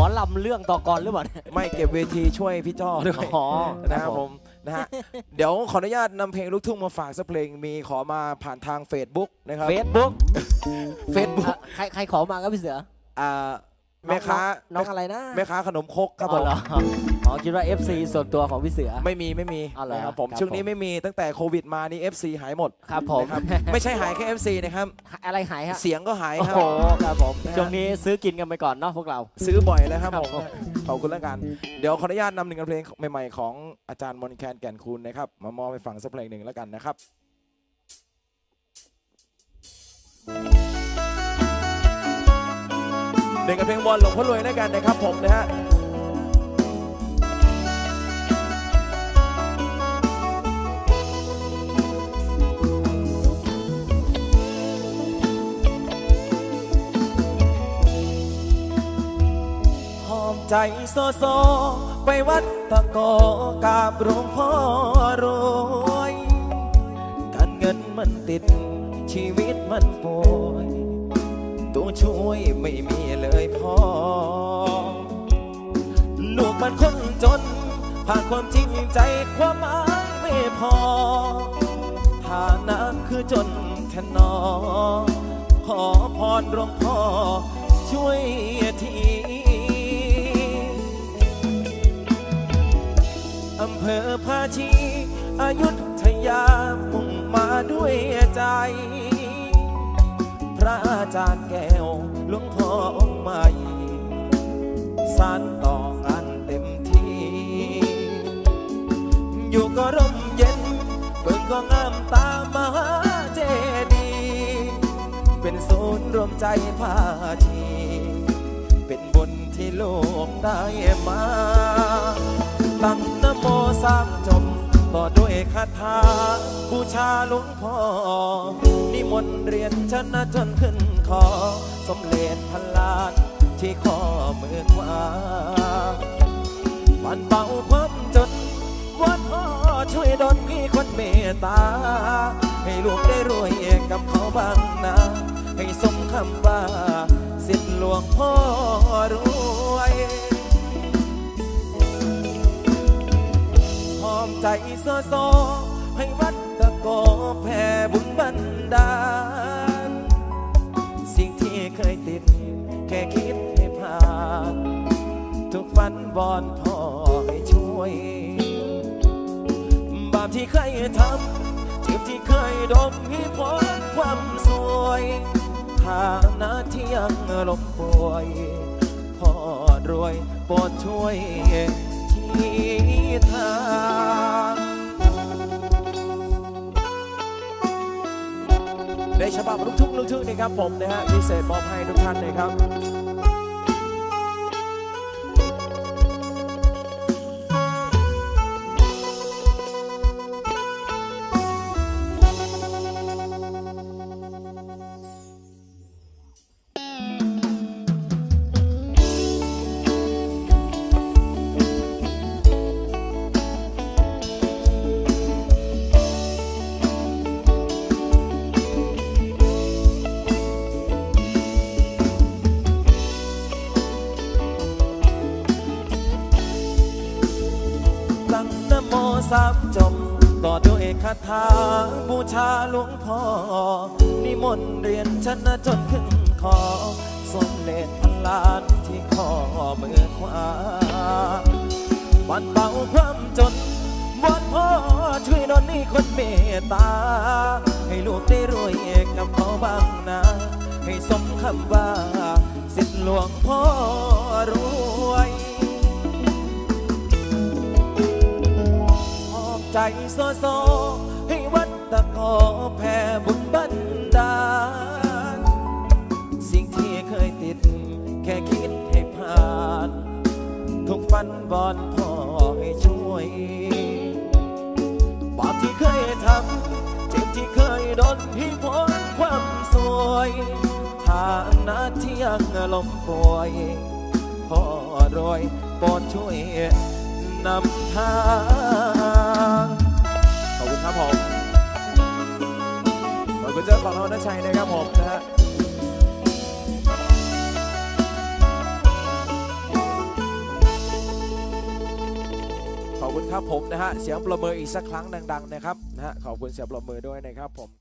มอลำเรื่องต่อกรหรือเปล่าเนี่ย ไม่เก็บเวทีช่วยพี่จ้อด้วยอ๋อนะครับผมนะฮะเดี๋ยวขออนุญาตนำเพลงลูกทุ่งมาฝากสักเพลงมีขอมาผ่านทาง Facebook นะครับเฟซบุ๊ก Facebook ใครใครขอมาครับพี่เสืออ่า แม่ค้าน้องอะไรนะแม่ค้าขนมครกครับผอ๋อมเหรออ๋อคิดว่า FC ส่วนตัวของพี่เสือ ไม่มีไม่มีอ๋อเหรอนะครับผมครับช่วงนี้ผมไม่มีตั้งแต่โควิดมานี่ FC หายหมดครับผมนะครับไม่ใช่หายแค่ FC นะครับอะไรหายฮะเสียงก็หายโอ้ครับโหครับผมนะฮะช่วงนี้ซื้อกินกันไปก่อนเนาะพวกเรา ซื้อบ่อยแล้วครับครับผมผมขอบคุณแล้วกัน เดี๋ยวขออนุญาตนำหนึ่งเพลงใหม่ๆของอาจารย์มนต์แคนแก่นคูณนะครับมามอบให้ฟังสักเพลงหนึ่งแล้วกันนะครับ เด็กกับเพลงบอลหลวงพ่อรวยด้วยกันนะครับผมนะฮะหอมใจโซโซไปวัดตะโกกราบหลวงพ่อรวย การเงินมันติดชีวิตมันป่วย ตัวช่วยไม่มีเลยพ่อ ลูกมันคนจน ผ่านความจริงใจความหมายไม่พอฐานะคือจนแทนนอ ขอพรหลวงพ่อ ช่วยทีอำเภอภาชีอายุทยามุ่งมาด้วยใจ สานต่องานเต็มที่ อยู่ก็ร่มเย็น เบิ่งก็งามตามมหาเจดีย์เป็นศูนย์รวมใจภาชี เป็นบุญที่โลกได้มา ตั้งนโมสามจบต่อด้วยคาถาบูชาหลวงพ่อ นิมนต์เรียนชนะจนขึ้นคอ สมเลนพันล้าน ที่ข้อมือขวาปันเป่าความจนวัดพ่อช่วยดลมีคนเมตตา ให้ลูกได้รวยกับเขาบ้างนะ ให้สมคำว่าสิทธิ์หลวงพ่อรวยหอมใจโซโซให้วัดตะโกแผ่บุญบันดา เคยติด แค่คิดให้ผ่านทุกฝันวอนพ่อให้ช่วย บาปที่เคยทำเจ็บที่เคยดมให้พ้นความสวยฐานะที่ยังล้มป่วยพ่อรวยโปรดช่วยชี้ทาง ฉบับลูกทุ่งลูกทุ่งนี่ครับผมนะฮะพิเศษมอบให้ทุกท่านเลยครับ สามจบต่อด้วยคาถาบูชาหลวงพ่อ นิมนต์เรียนชนะจนขึ้นคอสมเลนพันล้านที่ข้อมือขวาบันเบาความจนวอนพ่อช่วยดลนี่คนเมตตา ให้ลูกได้รวยกับเขาบ้างนะ ให้สมคำว่า สิทธิหลวงพ่อร ใจโซโซ ให้วัดตะโกแผ่บุญบันดาล สิ่งที่เคยติด แค่คิดให้ผ่าน ทุกฝันบอนพ่อให้ช่วย บาปที่เคยทำเจ็บที่เคยโดนที่พ้นความสวยฐานะที่ยังลมป่วยพ่อรวยโปรดช่วยนำทาง ครับผมขอบคุณเจ้าของเราณชัยนะครับผมนะฮะขอบคุณครับผมนะฮะเสียงประมิออีกสักครั้งดัง ๆ นะครับนะฮะขอบคุณเสียงประเมินด้วยนะครับผม